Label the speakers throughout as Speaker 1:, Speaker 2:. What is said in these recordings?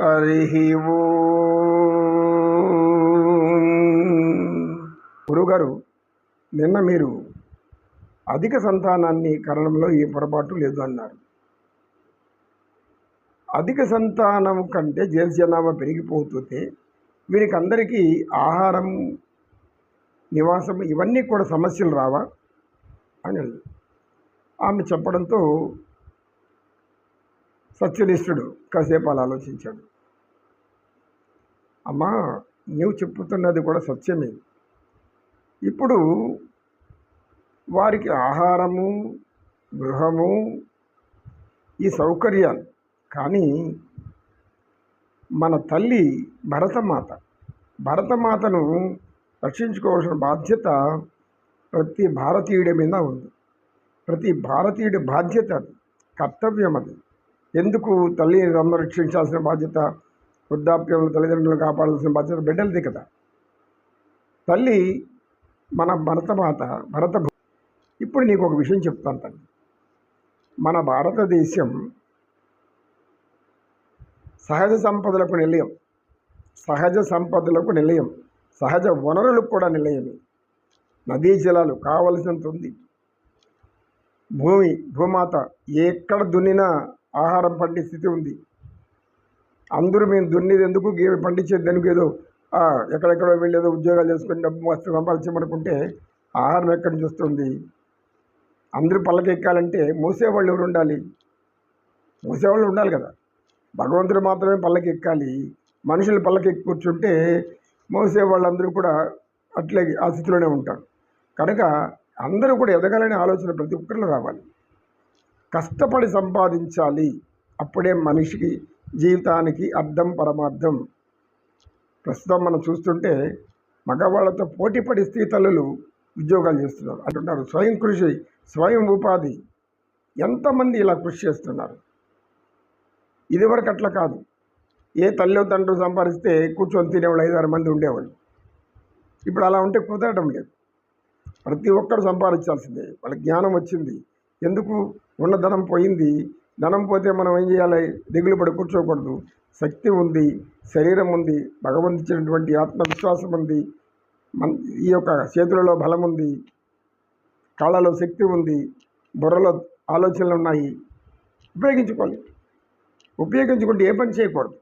Speaker 1: హరి గురుగారు నిన్న మీరు అధిక సంతానాన్ని కరణంలో ఏ పొరపాటు లేదు అన్నారు. అధిక సంతానం కంటే జన జనాభా పెరిగిపోతుంటే వీరికి అందరికీ ఆహారం నివాసం ఇవన్నీ కూడా సమస్యలు రావా? అని ఆమె చెప్పడంతో సత్యనిష్ఠుడు. కాసేపు అలా ఆలోచించాడు. అమ్మా నువ్వు చెప్పుతున్నది కూడా సత్యమే. ఇప్పుడు వారికి ఆహారము గృహము ఈ సౌకర్యాలు. కానీ మన తల్లి భరతమాత. భరతమాతను రక్షించుకోవాల్సిన బాధ్యత ప్రతి భారతీయుడి మీద ఉంది. ప్రతి భారతీయుడి బాధ్యత అది. కర్తవ్యం అది. ఎందుకు తల్లి అందరూ రక్షించాల్సిన బాధ్యత వృద్ధాప్యంలో తల్లిదండ్రులను కాపాడాల్సిన బాధ్యత బిడ్డలది కదా. తల్లి మన భరతమాత భరత ఇప్పుడు నీకు ఒక విషయం చెప్తాను తల్లి. మన భారతదేశం సహజ సంపదలకు నిలయం సహజ సంపదలకు నిలయం సహజ వనరులకు కూడా నిలయమే. నదీ జలాలు కావలసినంత ఉంది. భూమి భూమాత ఎక్కడ దున్నినా ఆహారం పండే స్థితి ఉంది. అందరూ మేము దున్నేది ఎందుకు? గే- పండించేది ఎందుకు ఏదో ఎక్కడెక్కడో వెళ్ళి ఏదో ఉద్యోగాలు చేసుకుని డబ్బు వస్తు సంపాదించమనుకుంటే ఆహారం ఎక్కడి నుంచి వస్తుంది? అందరూ పళ్ళకెక్కాలంటే మోసేవాళ్ళు ఎవరు ఉండాలి? మోసేవాళ్ళు ఉండాలి కదా. భగవంతుడు మాత్రమే పళ్ళకెక్కాలి ఎక్కాలి. మనుషులు పళ్ళకెక్కి ఎక్కి కూర్చుంటే మోసే వాళ్ళందరూ కూడా అట్లే ఆ స్థితిలోనే ఉంటారు. కనుక అందరూ కూడా ఎదగాలనే ఆలోచన ప్రతి ఒక్కరిలో రావాలి. కష్టపడి సంపాదించాలి. అప్పుడే మనిషికి జీవితానికి అర్థం పరమార్థం. ప్రస్తుతం మనం చూస్తుంటే మగవాళ్ళతో పోటీపడి స్త్రీ తల్లులు ఉద్యోగాలు చేస్తున్నారు. అంటున్నారు స్వయం కృషి స్వయం ఉపాధి. ఎంతమంది ఇలా కృషి చేస్తున్నారు? ఇదివరకు అట్లా కాదు. ఏ తల్లి తండ్రులు సంపాదిస్తే కూర్చొని తినేవాళ్ళు ఐదారు మంది ఉండేవాళ్ళు. ఇప్పుడు అలా ఉంటే కుదరడం లేదు. ప్రతి ఒక్కరు సంపాదించాల్సిందే. వాళ్ళ జ్ఞానం వచ్చింది. ఎందుకు? ఉన్న ధనం పోయింది. ధనం పోతే మనం ఏం చేయాలి? దిగులు పడి కూర్చోకూడదు. శక్తి ఉంది శరీరం ఉంది భగవంతు ఇచ్చినటువంటి ఆత్మవిశ్వాసం ఉంది. మన ఈ యొక్క చేతులలో బలం ఉంది. కాళ్ళలో శక్తి ఉంది. బుర్రలో ఆలోచనలు ఉన్నాయి. ఉపయోగించుకోవాలి. ఉపయోగించుకుంటే ఏ పని చేయకూడదు.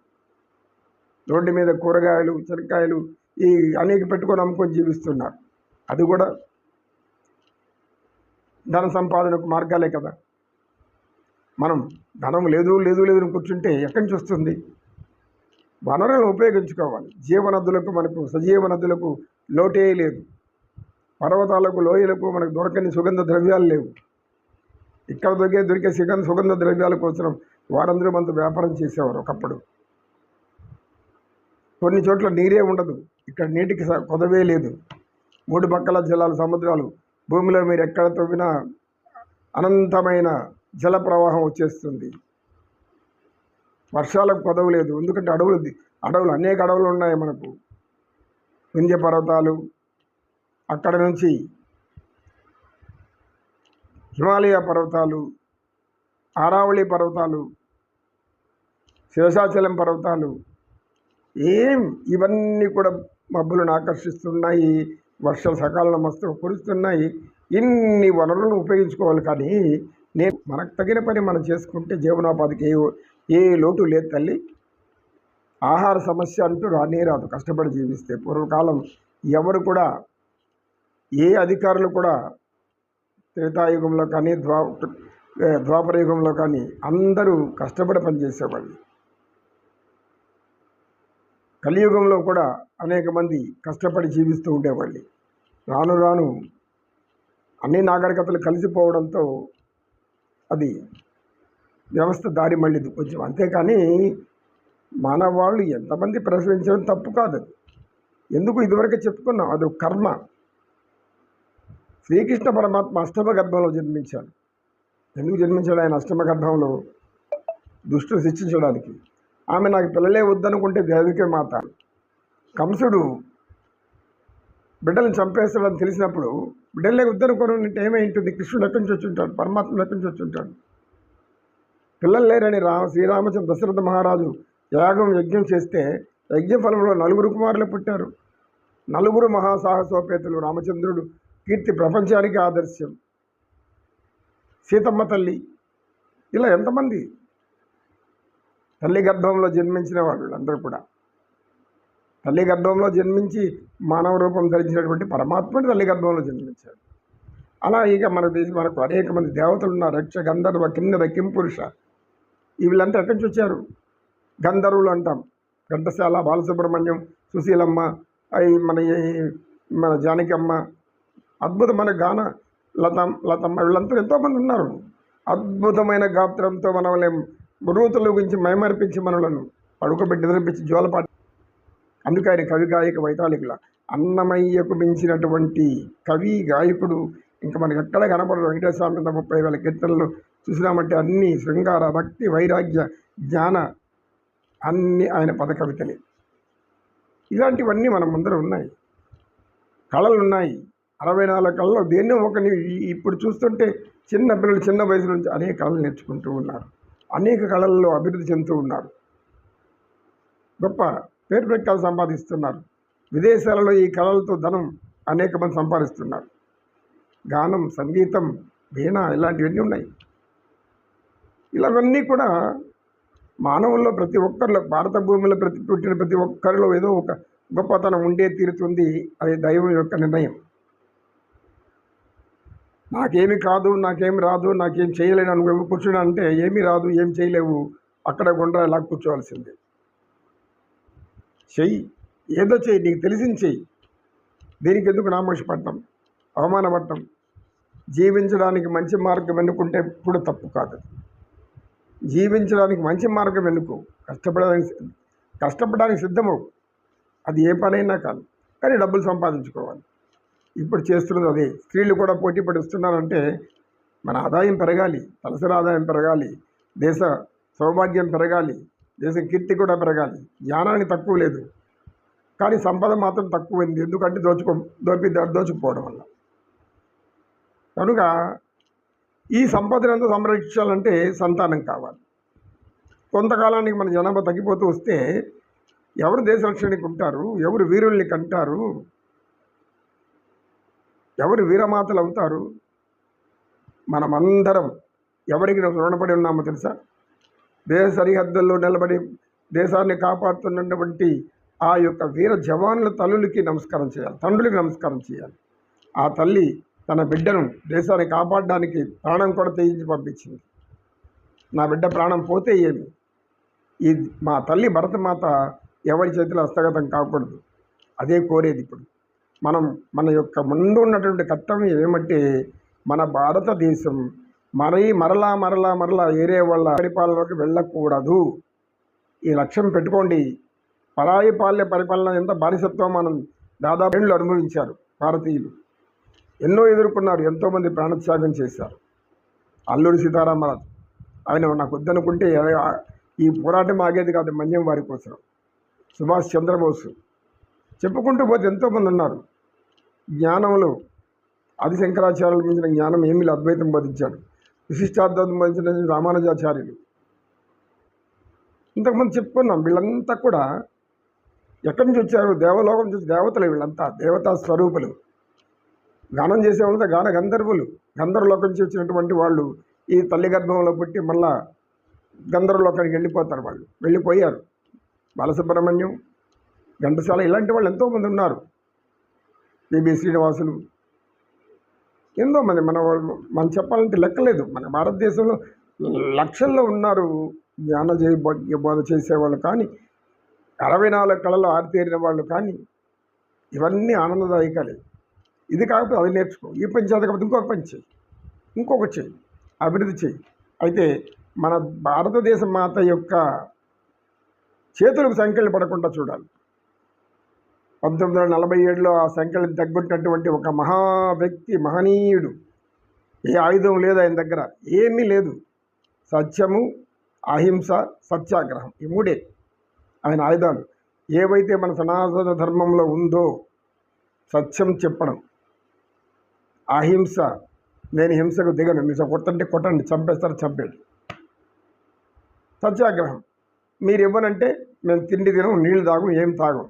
Speaker 1: రోడ్డు మీద కూరగాయలు చెనక్కాయలు ఈ అనేక పెట్టుకొని అమ్ముకొని జీవిస్తున్నారు. అది కూడా ధన సంపాదనకు మార్గాలే కదా. మనం ధనం లేదు లేదు లేదు అని కూర్చుంటే ఎక్కడి నుంచి వస్తుంది? వనరులను ఉపయోగించుకోవాలి. జీవనదులకు మనకు సజీవ నదులకు లోటే లేదు. పర్వతాలకు లోయలకు మనకు దొరకని సుగంధ ద్రవ్యాలు లేవు. ఇక్కడ దొరికే దొరికే సుగంధ సుగంధ ద్రవ్యాల కోసం వారందరూ మనతో వ్యాపారం చేసేవారు ఒకప్పుడు. కొన్ని చోట్ల నీరే ఉండదు. ఇక్కడ నీటికి స- కొదవే లేదు. మూడు పక్కల జలాలు సముద్రాలు భూమిలో మీరు ఎక్కడ తవ్వినా అనంతమైన జల ప్రవాహం వచ్చేస్తుంది. వర్షాలకు కొదవ లేదు. ఎందుకంటే అడవులు అడవులు అనేక అడవులు ఉన్నాయి మనకు. వింధ్య పర్వతాలు అక్కడ నుంచి హిమాలయ పర్వతాలు ఆరావళి పర్వతాలు శేషాచలం పర్వతాలు ఏం ఇవన్నీ కూడా మబ్బులను ఆకర్షిస్తున్నాయి. వర్షాలు సకాలంలో మస్తు కురుస్తున్నాయి. ఇన్ని వనరులను ఉపయోగించుకోవాలి కానీ నేను మనకు తగిన పని మనం చేసుకుంటే జీవనోపాధికి ఏ ఏ లోటు లేదు తల్లి. ఆహార సమస్య అంటూ రానే రాదు. కష్టపడి జీవిస్తే పూర్వకాలం ఎవరు కూడా ఏ అధికారులు కూడా త్రేతాయుగంలో కానీ ద్వా ఏ, ద్వాపర యుగంలో కానీ అందరూ కష్టపడి పనిచేసేవాళ్ళు. కలియుగంలో కూడా అనేక మంది కష్టపడి జీవిస్తూ ఉండేవాళ్ళు. రాను రాను అన్ని నాగరికతలు కలిసిపోవడంతో అది వ్యవస్థ దారి మళ్ళీ కొంచెం. అంతేకాని మన వాళ్ళు ఎంతమంది ప్రసవించడం తప్పు కాదు ఎందుకు ఇదివరకు చెప్పుకున్నాం? అది ఒక కర్మ. శ్రీకృష్ణ పరమాత్మ అష్టమ గర్భంలో జన్మించాడు. ఎందుకు జన్మించాడు? ఆయన అష్టమ గర్భంలో దుష్టులు శిక్షించడానికి. ఆమె నాకు పిల్లలే వద్దనుకుంటే దేవికే మాత. కంసుడు బిడ్డలను చంపేస్తాడని తెలిసినప్పుడు బిడ్డలే కొనుంటే ఏమైంటుంది? కృష్ణుడు ఎక్కడి నుంచి వచ్చి ఉంటాడు? పరమాత్మ ఎక్కడి నుంచి వచ్చి ఉంటాడు? పిల్లలు లేరని రా శ్రీరామచంద్ర దశరథ మహారాజు యాగం యజ్ఞం చేస్తే యజ్ఞ ఫలంలో నలుగురు కుమారులు పుట్టారు. నలుగురు మహాసాహసోపేతులు. రామచంద్రుడు కీర్తి ప్రపంచానికి ఆదర్శం. సీతమ్మ తల్లి. ఇలా ఎంతమంది? తల్లి గర్భంలో జన్మించిన వాళ్ళు అందరూ కూడా. తల్లి గర్భంలో జన్మించి మానవ రూపం ధరించినటువంటి పరమాత్ముడు తల్లి గర్భంలో జన్మించాడు. అలా ఇక మన దేశం మనకు అనేక మంది దేవతలు ఉన్నారు. రక్ష గంధర్వ కింద కింపురుష వీళ్ళంతా ఎక్కడి నుంచి వచ్చారు? గంధర్వులు అంటాం. ఘంటసాల బాలసుబ్రహ్మణ్యం సుశీలమ్మ అయి మన ఈ- మన జానకమ్మ. అద్భుతమైన గాన లతం లతమ్మ వీళ్ళంతా ఎంతోమంది ఉన్నారు. అద్భుతమైన గాత్రంతో మనల్ని మృతుల గురించి మైమర్పించి మనలను పడుకోబెట్టి నిద్రపించి జోలపాటి అందుకే ఆయన కవి గాయక వైతాళికుల. అన్నమయ్యకు మించినటువంటి కవి గాయకుడు ఇంకా మనకి ఎక్కడ కనపడదు వెంకటేశ్వర మీద ముప్పై వేల కీర్తనలు చూసినామంటే అన్ని శృంగార భక్తి వైరాగ్య జ్ఞాన అన్ని ఆయన పద కవితలే ఇలాంటివన్నీ మన ముందర ఉన్నాయి. కళలు ఉన్నాయి అరవై నాలుగు కళలో దేన్నో ఒకని ఇప్పుడు చూస్తుంటే చిన్న పిల్లలు చిన్న వయసు నుంచి అనేక కళలు నేర్చుకుంటూ ఉన్నారు. అనేక కళల్లో అభివృద్ధి చెందుతూ ఉన్నారు. గొప్ప పేరు ప్రఖ్యాలు సంపాదిస్తున్నారు. విదేశాలలో ఈ కళలతో ధనం అనేక మంది సంపాదిస్తున్నారు. గానం సంగీతం వీణ ఇలాంటివన్నీ ఉన్నాయి. ఇలావన్నీ కూడా మానవుల్లో ప్రతి ఒక్కరిలో భారత భూమిలో ప్రతి పుట్టిన ప్రతి ఒక్కరిలో ఏదో ఒక గొప్పతనం ఉండే తీరుతుంది అది దైవం యొక్క నిర్ణయం. నాకేమి కాదు నాకేమి రాదు నాకేం చేయలేను అనుకో కూర్చున్నా అంటే ఏమీ రాదు ఏం చేయలేవు. అక్కడ గుండ్రా ఇలా కూర్చోవాల్సిందే. చెయ్యి. ఏదో చెయ్యి నీకు తెలిసింది చెయ్యి. దీనికి ఎందుకు నామోషపడటం అవమానపడటం? జీవించడానికి మంచి మార్గం ఎన్నుకుంటే ఎప్పుడు తప్పు కాదు. జీవించడానికి మంచి మార్గం ఎన్నుకో. కష్టపడడానికి కష్టపడడానికి సిద్ధము అది ఏ పనైనా కాదు. కానీ డబ్బులు సంపాదించుకోవాలి. ఇప్పుడు చేస్తున్నది అదే. స్త్రీలు కూడా పోటీ పడిస్తున్నారంటే మన ఆదాయం పెరగాలి తలసరి ఆదాయం పెరగాలి దేశ సౌభాగ్యం పెరగాలి దేశం కీర్తి కూడా పెరగాలి. జ్ఞానానికి తక్కువ లేదు. కానీ సంపద మాత్రం తక్కువైంది ఎందుకంటే దోచుకో దోపి దోచుకుపోవడం వల్ల. కనుక ఈ సంపదనంతా సంరక్షించాలంటే సంతానం కావాలి. కొంతకాలానికి మన జనాభా తగ్గిపోతూ వస్తే ఎవరు దేశ రక్షణకి ఉంటారు? ఎవరు వీరుల్ని కంటారు? ఎవరు వీరమాతలు అవుతారు? మనమందరం ఎవరికి రుణపడి ఉన్నామో తెలుసా? దేశ సరిహద్దుల్లో నిలబడి దేశాన్ని కాపాడుతున్నటువంటి ఆ యొక్క వీర జవాన్ల తల్లులకి నమస్కారం చేయాలి. తండ్రులకి నమస్కారం చేయాలి. ఆ తల్లి తన బిడ్డను దేశాన్ని కాపాడడానికి ప్రాణం కూడా తెగించి పంపించింది. నా బిడ్డ ప్రాణం పోతే ఏమి? ఈ మా తల్లి భరతమాత ఎవరి చేతిలో హస్తగతం కాకూడదు. అదే కోరేది ఇప్పుడు. మనం మన యొక్క ముందు ఉన్నటువంటి కర్తవ్యం ఏమంటే మన భారతదేశం మరీ మరలా మరలా మరలా ఏరే వాళ్ళ పరిపాలనలోకి వెళ్ళకూడదు. ఈ లక్ష్యం పెట్టుకోండి. పరాయి పాల్య పరిపాలన ఎంత బానిసత్వం మనం దాదాపు ఏళ్ళు అనుభవించారు భారతీయులు. ఎన్నో ఎదుర్కొన్నారు ఎంతోమంది ప్రాణత్యాగం చేశారు. అల్లూరి సీతారామరాజు. ఆయన నాకు వద్దనుకుంటే ఈ పోరాటం ఆగేది కాదు మన్యం వారి కోసం. సుభాష్ చంద్రబోసు. చెప్పుకుంటూ పోతే ఎంతోమంది ఉన్నారు. జ్ఞానంలో ఆది శంకరాచార్యులు మించిన జ్ఞానం ఏమీ అద్వైతం బోధించాడు. విశిష్టాద్వైతం బోధించిన రామానుజాచార్యులు. ఇంతకుముందు చెప్పుకున్నాం వీళ్ళంతా కూడా ఎక్కడి నుంచి వచ్చారు? దేవలోకం చూసి దేవతలు వీళ్ళంతా దేవతా స్వరూపులు. గానం చేసే వాళ్ళంతా గాన గంధర్వులు. గంధర్వలోకం నుంచి వచ్చినటువంటి వాళ్ళు ఈ తల్లి గర్భంలో పుట్టి మళ్ళా గంధర్వలోకానికి వెళ్ళిపోతారు వాళ్ళు. వెళ్ళిపోయారు. బాలసుబ్రహ్మణ్యం ఘంటసాల ఇలాంటి వాళ్ళు ఎంతోమంది ఉన్నారు. పిబి శ్రీనివాసులు ఏందో మరి మన వాళ్ళు మనం చెప్పాలంటే లెక్కలేదు. మన భారతదేశంలో లక్షల్లో ఉన్నారు జ్ఞాన జయ బోధ- చేసేవాళ్ళు కానీ అరవై నాలుగు కళలు ఆరితేరిన వాళ్ళు కానీ ఇవన్నీ ఆనందదాయకాలే. ఇది కాకపోతే అది నేర్చుకో. ఈ పని చేత కాకపోతే ఇంకొక పని చేయి. ఇంకొకటి చేయి. అభివృద్ధి చేయి. అయితే మన భారతదేశ మాత యొక్క చేతులకు సంఖ్యలు పడకుండా చూడాలి. పంతొమ్మిది వందల నలభై ఏడులో ఆ సంఖ్యలు తగ్గుంటున్నటువంటి ఒక మహా వ్యక్తి మహనీయుడు. ఏ ఆయుధం లేదు ఆయన దగ్గర ఏమీ లేదు. సత్యము అహింస సత్యాగ్రహం ఈ మూడే ఆయన ఆయుధాలు. ఏవైతే మన సనాతన ధర్మంలో ఉందో సత్యం చెప్పడం అహింస నేను హింసకు దిగను మీరు కొట్టంటే కొట్టండి చంపేస్తారు చంపేది సత్యాగ్రహం మీరు ఇవ్వనంటే మేము తిండి తినం నీళ్ళు తాగం ఏం తాగం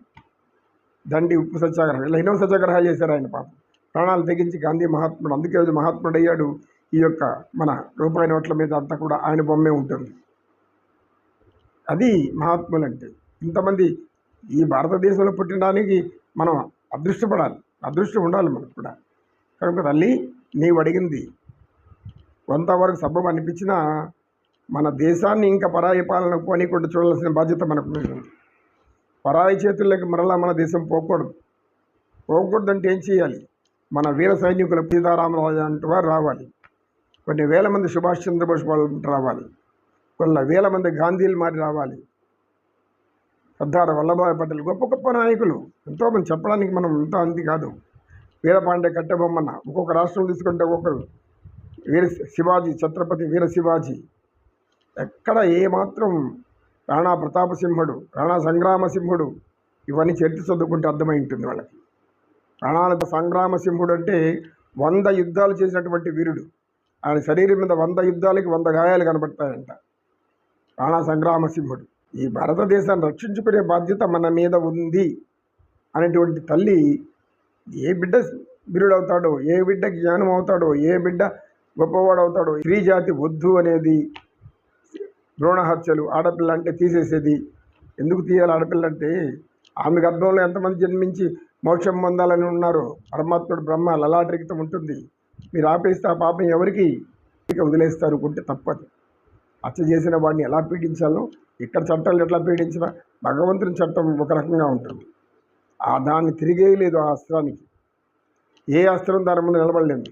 Speaker 1: దండి ఉప్పు సత్యాగ్రహం. ఇలా ఎన్నో సత్యాగ్రహాలు చేశారు ఆయన పాపం. ప్రాణాలు తెగించి గాంధీ మహాత్ముడు అందుకే రోజు మహాత్ముడు అయ్యాడు. ఈ యొక్క మన రూపాయి నోట్ల మీద అంతా కూడా ఆయన బొమ్మే ఉంటుంది. అది మహాత్ములు అంటే ఇంతమంది ఈ భారతదేశంలో పుట్టడానికి మనం అదృష్టపడాలి. అదృష్టం ఉండాలి మనకు కూడా. కనుక తల్లి నీవు అడిగింది కొంతవరకు సబ్బం అనిపించినా మన దేశాన్ని ఇంకా పరాయపాలన పోనీకుండా చూడాల్సిన బాధ్యత మనకు ఉంది పరాయి చేతుల్లోకి మరలా మన దేశం పోకూడదు. పోకూడదంటే ఏం చేయాలి? మన వీర సైనికుల సీతారామరాజు అంటే వారు రావాలి. కొన్ని వేల మంది సుభాష్ చంద్రబోస్ వాళ్ళు రావాలి. కొన్ని వేల మంది గాంధీలు మారి రావాలి. సర్దార్ వల్లభాయ్ పటేల్ గొప్ప గొప్ప నాయకులు. ఎంతోమంది చెప్పడానికి మనం ఇంత అంది కాదు. వీరపాండే కట్టబొమ్మన్న ఒక్కొక్క రాష్ట్రం తీసుకుంటే ఒక్కొక్కరు వీర శివాజీ ఛత్రపతి వీర శివాజీ. ఎక్కడ ఏమాత్రం రాణా ప్రతాపసింహుడు రాణా సంగ్రామసింహుడు ఇవన్నీ చరిత్ర చదువుకుంటే అర్థమై ఉంటుంది వాళ్ళకి. ప్రాణాల సంగ్రామసింహుడు అంటే వంద యుద్ధాలు చేసినటువంటి వీరుడు. ఆయన శరీరం మీద వంద యుద్ధాలకి వంద గాయాలు కనబడతాయంట. రాణా సంగ్రామసింహుడు ఈ భారతదేశాన్ని రక్షించుకునే బాధ్యత మన మీద ఉంది అనేటువంటి తల్లి ఏ బిడ్డ వీరుడు అవుతాడో ఏ బిడ్డ జ్ఞానం అవుతాడో ఏ బిడ్డ గొప్పవాడు అవుతాడో స్త్రీ జాతి వద్దు అనేది భ్రూణ హత్యలు ఆడపిల్ల అంటే తీసేసేది. ఎందుకు తీయాలి ఆడపిల్ల అంటే ఆమె గర్భంలో ఎంతమంది జన్మించి మోక్షం పొందాలని ఉన్నారు పరమాత్ముడు బ్రహ్మ లలాటరికితం ఉంటుంది. మీరు ఆపేస్తే ఆ పాపం ఎవరికి? ఇక వదిలేస్తారు కొంటే తప్పదు. హత్య చేసిన వాడిని ఎలా పీడించాలో ఇక్కడ చట్టాలు ఎట్లా పీడించినా భగవంతుని చట్టం ఒక రకంగా ఉంటుంది. ఆ దాన్ని తిరిగేయలేదు ఆ అస్త్రానికి. ఏ అస్త్రం దాని ముందు నిలబడలేదు.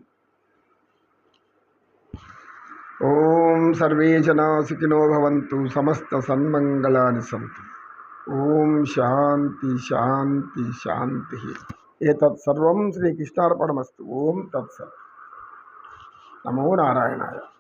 Speaker 1: ओम सर्वे जना सुखिनो भवन्तु, समस्त सन्मंगलानि सन्तु। ओम शांति शांति शांति एतत् सर्वं श्री कृष्णार्पणमस्तु ओम तत्सत्। नमो नारायणाय।